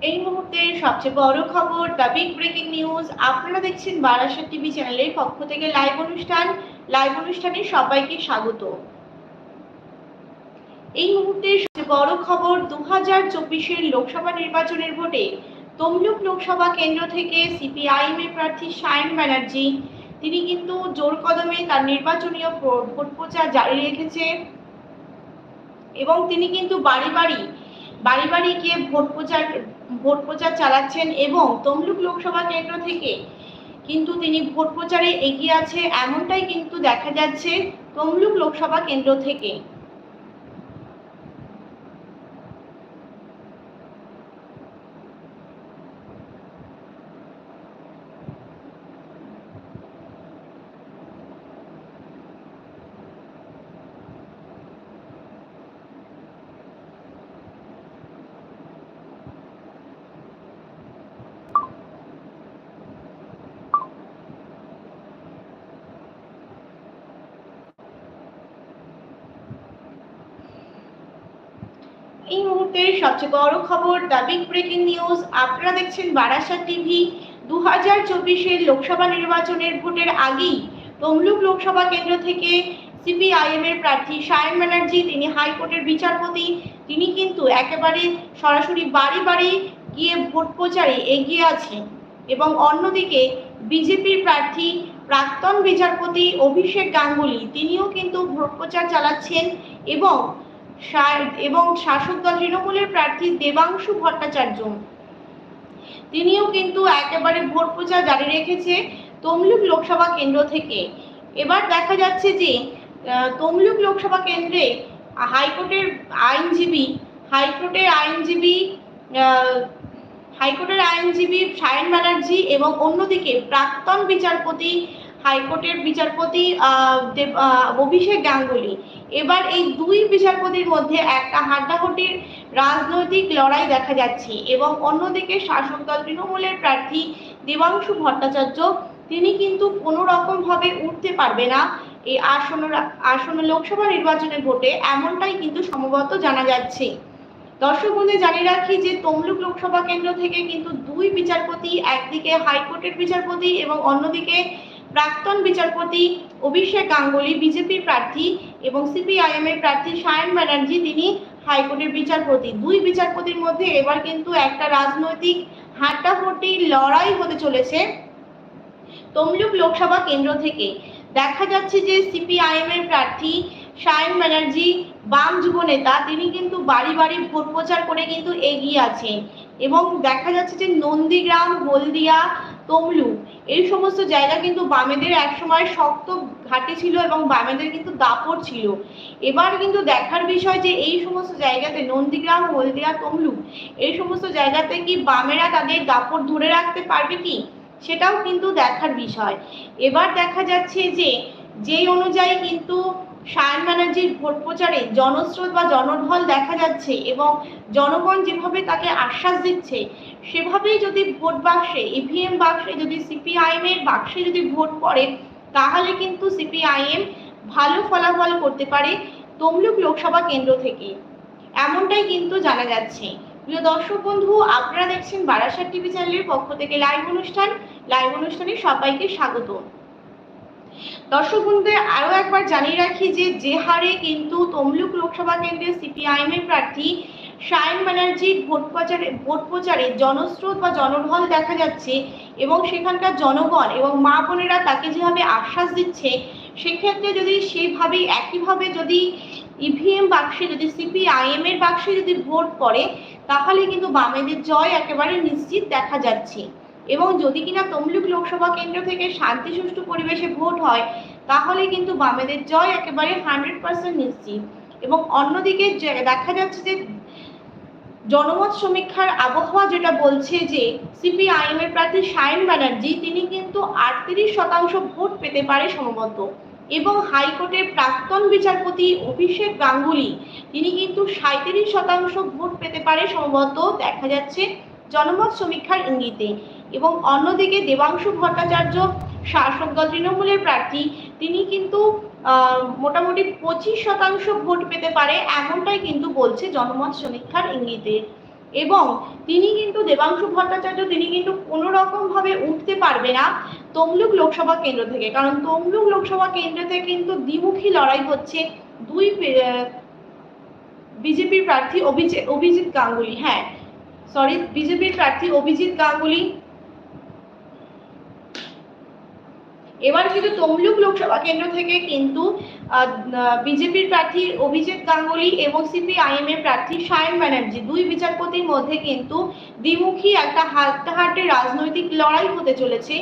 এই মুহূর্তে সবচেয়ে বড় খবর দ্য বিগ ব্রেকিং নিউজ আপনারা দেখছেন বারাসাত টিভি চ্যানেলের পক্ষ থেকে লাইভ অনুষ্ঠান। লাইভ অনুষ্ঠানে সবাইকে স্বাগত। এই মুহূর্তে সবচেয়ে বড় খবর দু হাজার চব্বিশের লোকসভা নির্বাচনের ভোটে তমলুক লোকসভা কেন্দ্র থেকে সিপিআইএম এর প্রার্থী সায়ন ব্যানার্জি, তিনি কিন্তু জোর কদমে তার নির্বাচনীয় ভোট প্রচার জারি রেখেছে। এবং তিনি কিন্তু বাড়ি বাড়ি বাড়ি বাড়ি গিয়ে ভোট প্রচার ভোট প্রচার চালাচ্ছেন এবং তমলুক লোকসভা কেন্দ্র থেকে কিন্তু তিনি ভোট প্রচারে এগিয়ে আছে, এমনটাই কিন্তু দেখা যাচ্ছে তমলুক লোকসভা কেন্দ্র থেকে এই মুহূর্তের সবচেয়ে বড় খবর, দ্য বিগ ব্রেকিং নিউজ। আপনারা দেখছেন বারাসাত টিভি। দু হাজার চব্বিশের লোকসভা নির্বাচনের ভোটের আগেই তমলুক লোকসভা কেন্দ্র থেকে সিপিআইএম এর প্রার্থী সায়ন ব্যানার্জি, তিনি হাইকোর্টের বিচারপতি, তিনি কিন্তু একেবারে সরাসরি বাড়ি বাড়ি গিয়ে ভোট প্রচারে এগিয়ে আছেন। এবং অন্যদিকে বিজেপির প্রার্থী প্রাক্তন বিচারপতি অভিষেক গাঙ্গুলি, তিনিও কিন্তু ভোট প্রচার চালাচ্ছেন এবং এবং শাসক দল তৃণমূলের প্রার্থী দেবাংশু ভট্টাচার্য। তিনিও কিন্তু একেবারে ভোট প্রচার জারি রেখেছে তমলুক লোকসভা কেন্দ্র থেকে। এবার দেখা যাচ্ছে যে তমলুক লোকসভা কেন্দ্রে হাইকোর্টের আইনজীবী হাইকোর্টের আইনজীবী হাইকোর্টের আইনজীবী সায়ন ব্যানার্জি এবং অন্যদিকে প্রাক্তন বিচারপতি হাইকোর্টের বিচারপতি অভিষেক গাঙ্গুলি। এবার এই দুই বিচারপতির মধ্যে একটা হাড্ডাহাড্ডির রাজনৈতিক লড়াই দেখা যাচ্ছে এবং অন্যদিকে শাসক দল তৃণমূলের প্রার্থী দেবাংশু ভট্টাচার্য, তিনি কিন্তু কোনো রকম ভাবে উঠতে পারবে না এই আসন্ন আসন্ন লোকসভা নির্বাচনের ভোটে, এমনটাই কিন্তু সম্ভবত জানা যাচ্ছে। দর্শক বন্ধু, জানিয়ে রাখি যে তমলুক লোকসভা কেন্দ্র থেকে কিন্তু দুই বিচারপতি, একদিকে হাইকোর্টের বিচারপতি এবং অন্যদিকে প্রাক্তন বিচারপতি অভিষেক গাঙ্গুলি, বিজেপির প্রার্থী এবং সিপিআইএম এর প্রার্থী সায়ন ব্যানার্জি, তিনি হাইকোর্টের বিচারপতি। দুই বিচারপতির মধ্যে এবার কিন্তু একটা রাজনৈতিক হাড্ডাহাড্ডি লড়াই হতে চলেছে তমলুক লোকসভা কেন্দ্র থেকে। দেখা যাচ্ছে যে সিপিআইএম এর প্রার্থী সায়ন ব্যানার্জি বাম যুব নেতা, তিনি কিন্তু বাড়ি বাড়ি ভোট প্রচার করে কিন্তু এগিয়ে আছেন। এবং দেখা যাচ্ছে যে নন্দীগ্রাম, হলদিয়া, তমলুক এই সমস্ত জায়গা কিন্তু বামেদের একসময় শক্ত ঘাটে ছিল এবং বামেদের কিন্তু দাপট ছিল। এবার কিন্তু দেখার বিষয় যে এই সমস্ত জায়গাতে নন্দীগ্রাম, হলদিয়া, তমলুক, এই সমস্ত জায়গাতে কি বামেরা তাদের দাপট ধরে রাখতে পারবে কি? সেটাও কিন্তু দেখার বিষয়। এবার দেখা যাচ্ছে যে, যেই অনুযায়ী কিন্তু সায়ন ব্যানার্জির ভোট প্রচারে জনস্রোত বা জনঢল দেখা যাচ্ছে এবং জনগণ যেভাবে তাকে আশ্বাস দিচ্ছে, সেভাবেই যদি ভোট বাক্সে ইভিএম বাক্সে যদি সিপিআইএম এর বাক্সে যদি ভোট পড়ে, তাহলে কিন্তু সিপিআইএম ভালো ফলাফল করতে পারে তমলুক লোকসভা কেন্দ্র থেকে। এমনটাই কিন্তু জানা যাচ্ছে। প্রিয় দর্শক বন্ধু, আপনারা দেখছেন বারাসাত টিভি চ্যানেলের পক্ষ থেকে লাইভ অনুষ্ঠান। লাইভ অনুষ্ঠানে সবাইকে স্বাগত। দর্শক বন্ধুদের আরও একবার জানিয়ে রাখি যে যে হারে কিন্তু তমলুক লোকসভা কেন্দ্রের সিপিআইএম এর প্রার্থী সায়ন ব্যানার্জির ভোট প্রচারে ভোট প্রচারে জনস্রোত বা জনঢল দেখা যাচ্ছে এবং সেখানকার জনগণ এবং মা বোনেরা তাকে যেভাবে আশ্বাস দিচ্ছে, সেক্ষেত্রে যদি সেভাবেই, একইভাবে যদি ইভিএম বাক্সে যদি সিপিআইএম এর বাক্সে যদি ভোট পড়ে, তাহলে কিন্তু বামেদের জয় একেবারে নিশ্চিত দেখা যাচ্ছে। এবং যদি কিনা তমলুক লোকসভা কেন্দ্র থেকে শান্তি সুষ্ঠু পরিবেশে ভোট হয়, তাহলে কিন্তু বামেদের জয় একেবারে হান্ড্রেড পার্সেন্ট নিশ্চিত। এবং অন্যদিকে দেখা যাচ্ছে যে জনমত সমীক্ষার আবহাওয়া যেটা বলছে যে সিপিআইএম এর প্রার্থী সায়ন ব্যানার্জি, তিনি কিন্তু আটত্রিশ শতাংশ ভোট পেতে পারে সম্ভবত এবং হাইকোর্টের প্রাক্তন বিচারপতি অভিষেক গাঙ্গুলি, তিনি কিন্তু সাঁত্রিশ শতাংশ ভোট পেতে পারে সম্ভবত দেখা যাচ্ছে জনমত সমীক্ষার ইঙ্গিতে। এবং অন্যদিকে দেবাংশু ভট্টাচার্য শাসক দল তৃণমূলের প্রার্থী, তিনি কিন্তু মোটামুটি পঁচিশ শতাংশ ভোট পেতে পারে, এমনটাই কিন্তু বলছে জনমত সমীক্ষার ইঙ্গিতে। এবং তিনি কিন্তু, দেবাংশু ভট্টাচার্য, তিনি কিন্তু কোনো ভাবে উঠতে পারবে না তমলুক লোকসভা কেন্দ্র থেকে। কারণ তমলুক লোকসভা কেন্দ্রতে কিন্তু দ্বিমুখী লড়াই হচ্ছে দুই বিজেপির প্রার্থী অভিজিৎ অভিজিৎ গাঙ্গুলি। হ্যাঁ সরি বিজেপির প্রার্থী অভিজিৎ গাঙ্গুলি এবার কিন্তু তমলুক লোকসভা কেন্দ্র থেকে কিন্তু বিজেপির প্রার্থী অভিজিৎ গাঙ্গুলি এবং সিপিআইএম এর প্রার্থী সায়ন ব্যানার্জি, দুই বিচারপতির মধ্যে কিন্তু দ্বিমুখী একটা হাড্ডাহাড্ডি রাজনৈতিক লড়াই হতে চলেছে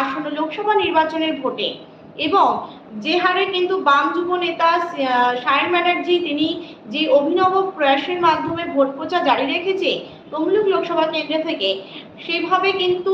আসন্ন লোকসভা নির্বাচনের ভোটে। এবং যে হারে কিন্তু বাম যুব নেতা সায়ন ব্যানার্জি তিনি যে অভিনব প্রয়াসের মাধ্যমে ভোট প্রচার জারি রেখেছে তমলুক লোকসভা কেন্দ্র থেকে সেভাবে কিন্তু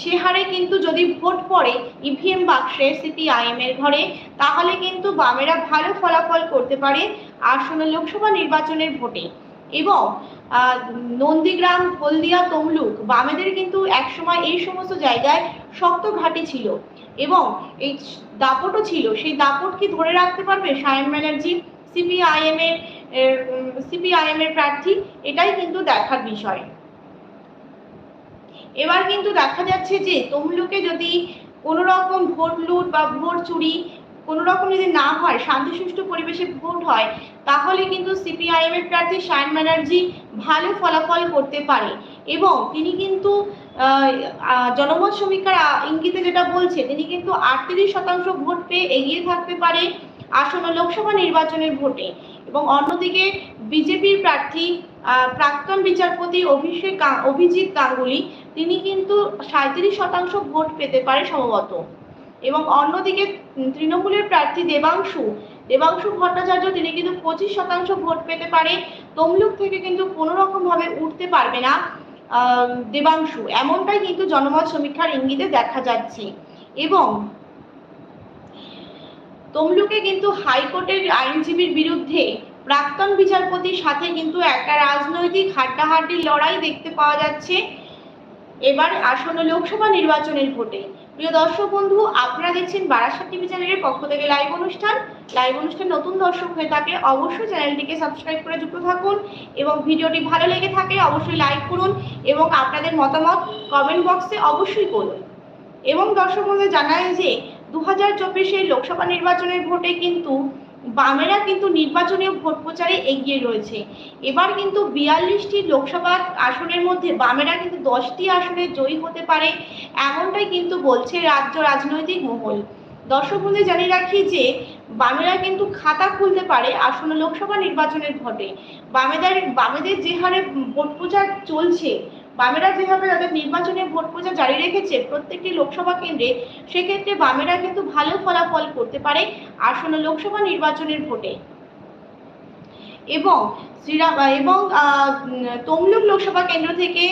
সে হারে কিন্তু যদি ভোট পড়ে ইভিএম বাক্সে সিপিআইএম এর ঘরে, তাহলে কিন্তু বামেরা ভালো ফলাফল করতে পারে আসন্ন লোকসভা নির্বাচনের ভোটে। এবং নন্দীগ্রাম, হলদিয়া, তমলুক বামেদের কিন্তু একসময় এই সমস্ত জায়গায় শক্ত ঘাঁটি ছিল। এবং এই দাপটও ছিল। সেই দাপট কি ধরে রাখতে পারবে? সায়ন ব্যানার্জি সিপিআইএম এর সিপিআইএম এর প্রার্থী, এটাই কিন্তু দেখার বিষয়। এবার কিন্তু দেখা যাচ্ছে যে তমলুকে যদি কোনো রকম ভোট লুট বা ভোট চুরি কোনো রকম যদি না হয় শান্তি সুষ্ঠু পরিবেশে ভোট হয়, তাহলে কিন্তু সিপিআইএম এর প্রার্থী সায়ন ব্যানার্জি ভালো ফলাফল করতে পারে। এবং তিনি কিন্তু জনমত সমীক্ষার ইঙ্গিতে যেটা বলছে, তিনি কিন্তু আটত্রিশ শতাংশ ভোট পেয়ে এগিয়ে থাকতে পারে আসন্ন লোকসভা নির্বাচনের ভোটে। এবং অন্যদিকে বিজেপির প্রার্থী প্রাক্তন বিচারপতি অভিষেক, অভিজিৎ গাঙ্গুলি তিনি কিন্তু সাঁত্রিশ শতাংশ ভোট পেতে পারে সম্ভবত। এবং অন্যদিকে তৃণমূলের প্রার্থী দেবাংশু দেবাংশু ভট্টাচার্য তিনি কিন্তু পঁচিশ শতাংশ ভোট পেতে পারে। তমলুক থেকে কিন্তু কোনো রকম ভাবে উঠতে পারবে না দেবাংশু। এমনটাই কিন্তু জনমত সমীক্ষার ইঙ্গিতে দেখা যাচ্ছে। এবং তমলুকে কিন্তু হাইকোর্টের আইনজীবীর বিরুদ্ধে প্রাক্তন বিচারপতির সাথে কিন্তু একটা রাজনৈতিক হাড্ডাহাড্ডি লড়াই দেখতে পাওয়া যাচ্ছে। এবার আসন্ন লোকসভা নির্বাচনের ভোটে। প্রিয় দর্শক বন্ধু, আপনারা দেখছেন বারাসাত টিভি চ্যানেলের পক্ষ থেকে লাইভ অনুষ্ঠান। লাইভ অনুষ্ঠান নতুন দর্শক হয়ে থাকে অবশ্যই চ্যানেলটিকে সাবস্ক্রাইব করে যুক্ত থাকুন এবং ভিডিওটি ভালো লেগে থাকে অবশ্যই লাইক করুন এবং আপনাদের মতামত কমেন্ট বক্সে অবশ্যই করুন। এবং দর্শক বন্ধু জানাই যে দু হাজার লোকসভা নির্বাচনের ভোটে কিন্তু বামেরা কিন্তু নির্বাচনীয় ভোট প্রচারে এগিয়ে রয়েছে। এবার কিন্তু বিয়াল্লিশটি লোকসভা আসনের মধ্যে বামেরা কিন্তু দশটি আসনে জয়ী হতে পারে, এমনটাই কিন্তু বলছে রাজ্য রাজনৈতিক মহল। দর্শক বন্ধু, জানিয়ে রাখি যে বামেরা কিন্তু খাতা খুলতে পারে আসন্ন লোকসভা নির্বাচনের ভোটে। বামেদের বামেদের যে হারে ভোট প্রচার চলছে বামেরা যেভাবে তাদের নির্বাচনে ভোট প্রচার জারি রেখেছে, প্রত্যেকটি লোকসভা কেন্দ্রে, সেক্ষেত্রে বামেরা কিন্তু ভালো ফলাফল করতে পারে আসন্ন লোকসভা নির্বাচনের ভোটে। এবং শ্রীরাম এবং তমলুক লোকসভা কেন্দ্র থেকে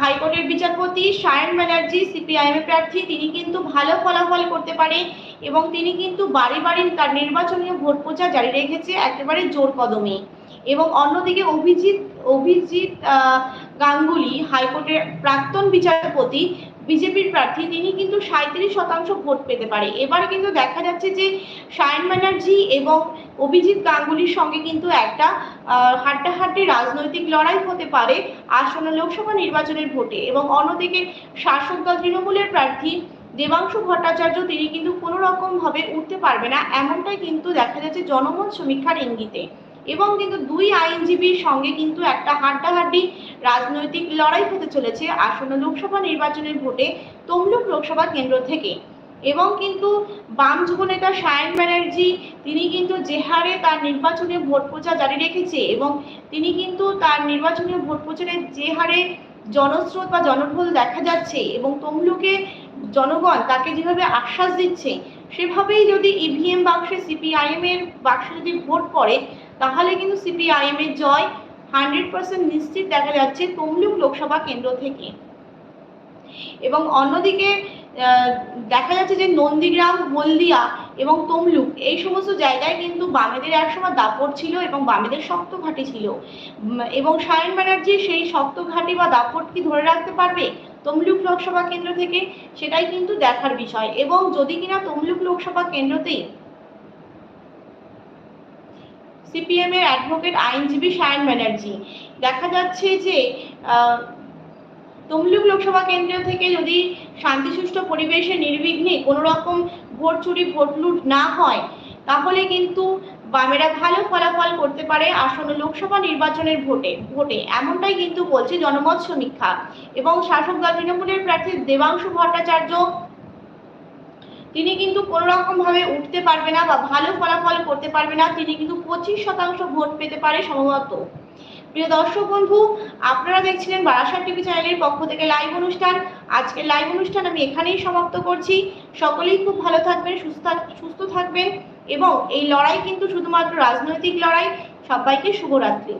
হাইকোর্টের বিচারপতি সায়ন ব্যানার্জি, সিপিআইএম প্রার্থী, তিনি কিন্তু ভালো ফলাফল করতে পারে এবং তিনি কিন্তু বাড়ি বাড়ি তার নির্বাচনীয় ভোট প্রচার জারি রেখেছে একেবারে জোর কদমে। এবং অন্যদিকে অভিজিৎ অভিজিৎ গাঙ্গুলি হাইকোর্টের প্রাক্তন বিচারপতি, বিজেপির প্রার্থী, তিনি কিন্তু সাঁত্রিশ শতাংশ ভোট পেতে পারে। এবার কিন্তু দেখা যাচ্ছে যে সায়ন ব্যানার্জি এবং অভিজিৎ গাঙ্গুলির সঙ্গে কিন্তু একটা হাড্ডাহাড্ডি রাজনৈতিক লড়াই হতে পারে আসন্ন লোকসভা নির্বাচনের ভোটে। এবং অন্যদিকে শাসক দল তৃণমূলের প্রার্থী দেবাংশু ভট্টাচার্য, তিনি কিন্তু কোনো রকম ভাবে উঠতে পারবে না। এমনটাই কিন্তু দেখা যাচ্ছে জনমত সমীক্ষার ইঙ্গিতে। এবং কিন্তু দুই আইনজীবীর সঙ্গে কিন্তু একটা হাড্ডাহাড্ডি রাজনৈতিক লড়াই হতে চলেছে আসন্ন লোকসভা নির্বাচনের ভোটে তমলুক লোকসভা কেন্দ্র থেকে। এবং কিন্তু বাম যুবনেতা সায়ন ব্যানার্জি, তিনি কিন্তু যে হারে তার নির্বাচনে ভোট প্রচার জারি রেখেছে এবং তিনি কিন্তু তার নির্বাচনী ভোট প্রচারে যে হারে জনস্রোত বা জনঢল দেখা যাচ্ছে এবং তমলুকে জনগণ তাকে যেভাবে আশ্বাস দিচ্ছে, সেভাবেই যদি ইভিএম বাক্সে সিপিআইএম এর বাক্সে যদি ভোট পড়ে তাহলে কিন্তু সিপিআইএম এর জয় হান্ড্রেড পার্সেন্ট নিশ্চিত দেখা যাচ্ছে তমলুক লোকসভা কেন্দ্র থেকে। এবং অন্যদিকে দেখা যাচ্ছে যে নন্দীগ্রাম, হলদিয়া এবং তমলুক এই সমস্ত জায়গায় কিন্তু বামেদের একসময় দাপট ছিল এবং বামেদের শক্ত ঘাঁটি ছিল। এবং সায়ন ব্যানার্জি সেই শক্ত ঘাঁটি বা দাপট কি ধরে রাখতে পারবে তমলুক লোকসভা কেন্দ্র থেকে? সেটাই কিন্তু দেখার বিষয়। এবং যদি কিনা তমলুক লোকসভা কেন্দ্রতেই সিপিএম এর অ্যাডভোকেট আইনজীবী সায়ন ব্যানার্জি। দেখা যাচ্ছে যে তমলুক লোকসভা কেন্দ্র থেকে যদি শান্তি সুষ্ঠু পরিবেশে নির্বিঘ্নে কোনো রকম ভোট চুরি, ভোট লুট না হয়, তাহলে কিন্তু বামেরা ভালো ফলাফল করতে পারে আসন্ন লোকসভা নির্বাচনের ভোটে ভোটে। এমনটাই কিন্তু বলছে জনমত সমীক্ষা। এবং শাসক দল তৃণমূলের প্রার্থী দেবাংশু ভট্টাচার্য তিনি কিন্তু কোনো রকম ভাবে উঠতে পারবে না বা ভালো ফলাফল করতে পারবে না। তিনি কিন্তু পঁচিশ শতাংশ ভোট পেতে পারে সম্ভবত। প্রিয় দর্শক বন্ধু, আপনারা দেখছিলেন বারাসাত টিভি চ্যানেলের পক্ষ থেকে লাইভ অনুষ্ঠান। আজকের লাইভ অনুষ্ঠান আমি এখানেই সমাপ্ত করছি। সকলেই খুব ভালো থাকবেন, সুস্থ সুস্থ থাকবেন এবং এই লড়াই কিন্তু শুধুমাত্র রাজনৈতিক লড়াই, সবাইকে শুভরাত্রি।